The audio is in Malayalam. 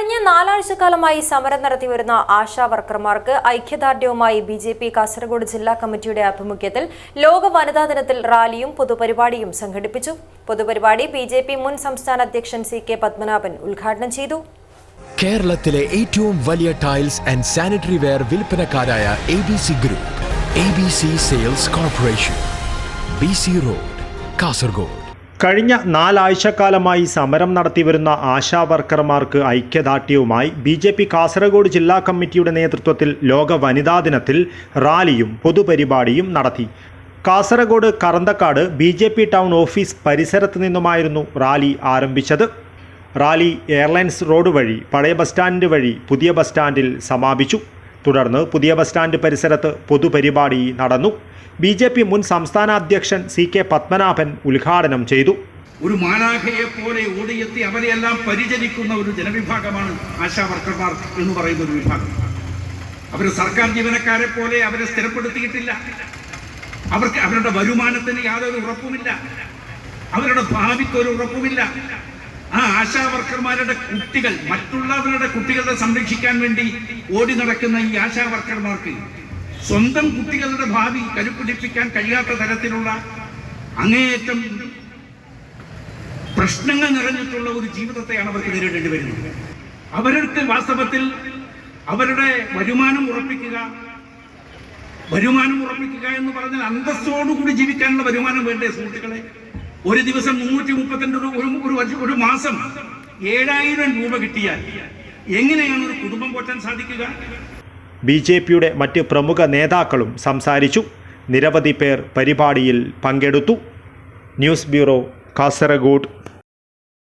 കഴിഞ്ഞ നാലാഴ്ചക്കാലമായി സമരം നടത്തിവരുന്ന ആശാ വർക്കർമാർക്ക് ഐക്യദാർഢ്യവുമായി ബി ജെ പി കാസർഗോഡ് ജില്ലാ കമ്മിറ്റിയുടെ ആഭിമുഖ്യത്തിൽ ലോക വനിതാ ദിനത്തിൽ റാലിയും പൊതുപരിപാടിയും സംഘടിപ്പിച്ചു. പൊതുപരിപാടി ബി ജെ പി മുൻ സംസ്ഥാന അധ്യക്ഷൻ സി കെ പത്മനാഭൻ ഉദ്ഘാടനം ചെയ്തു. കേരളത്തിലെ ഏറ്റവും വലിയ tiles and sanitary ware വിൽപ്പനക്കാരായ A B C group A B C sales corporation B C road Kasaragod. കഴിഞ്ഞ നാലാഴ്ചക്കാലമായി സമരം നടത്തിവരുന്ന ആശാവർക്കർമാർക്ക് ഐക്യദാർഢ്യവുമായി ബി ജെ പി കാസർഗോഡ് ജില്ലാ കമ്മിറ്റിയുടെ നേതൃത്വത്തിൽ ലോക വനിതാ ദിനത്തിൽ റാലിയും പൊതുപരിപാടിയും നടത്തി. Kasaragod Karanthakkad B J P town office പരിസരത്ത് നിന്നുമായിരുന്നു റാലി ആരംഭിച്ചത്. റാലി എയർലൈൻസ് റോഡ് വഴി പഴയ ബസ് സ്റ്റാൻഡ് വഴി പുതിയ ബസ് സ്റ്റാൻഡിൽ സമാപിച്ചു. തുടർന്ന് പുതിയ ബസ് സ്റ്റാൻഡ് പരിസരത്ത് പൊതുപരിപാടി നടന്നു. ബി ജെ പി മുൻ സംസ്ഥാന അധ്യക്ഷൻ സി കെ പത്മനാഭൻ ഉദ്ഘാടനം ചെയ്തു. ഒരു മാനാഹയെ പോലെ ഓടിയെത്തി അവരെയെല്ലാം പരിചരിക്കുന്ന ഒരു ജനവിഭാഗമാണ് ആശാ വർക്കർമാർ എന്ന് പറയുന്ന ഒരു വിഭാഗം. അവർ സർക്കാർ ജീവനക്കാരെ പോലെ അവരെ സ്ഥിരപ്പെടുത്തിയിട്ടില്ല. അവർക്ക് അവരുടെ വരുമാനത്തിന് യാതൊരു ഉറപ്പുമില്ല. അവരുടെ ഭാവിക്ക് ഒരു ഉറപ്പുമില്ല. ആ ആശാ വർക്കർമാരുടെ കുട്ടികൾ മറ്റുള്ളവരുടെ കുട്ടികളെ സംരക്ഷിക്കാൻ വേണ്ടി ഓടി നടക്കുന്ന ഈ ആശാ വർക്കർമാർക്ക് സ്വന്തം കുട്ടികളുടെ ഭാവി കരുപ്പിടിപ്പിക്കാൻ കഴിയാത്ത തരത്തിലുള്ള അങ്ങേയറ്റം പ്രശ്നങ്ങൾ നിറഞ്ഞിട്ടുള്ള ഒരു ജീവിതത്തെയാണ് അവർക്ക് നേരിടേണ്ടി വരുന്നത്. അവർക്ക് വാസ്തവത്തിൽ അവരുടെ വരുമാനം ഉറപ്പിക്കുക വരുമാനം ഉറപ്പിക്കുക എന്ന് പറഞ്ഞാൽ അന്തസ്സോടുകൂടി ജീവിക്കാനുള്ള വരുമാനം വേണ്ടേ സുഹൃത്തുക്കളെ? ഒരു ദിവസം മുന്നൂറ്റി മുപ്പത്തിരണ്ട് ഒരു ഒരു മാസം ഏഴായിരം രൂപ കിട്ടിയാൽ എങ്ങനെയാണ് ഒരു കുടുംബം പോറ്റാൻ സാധിക്കുക? ബി ജെ പിയുടെ മറ്റ് പ്രമുഖ നേതാക്കളും സംസാരിച്ചു. നിരവധി പേർ പരിപാടിയിൽ പങ്കെടുത്തു. News bureau Kasaragod.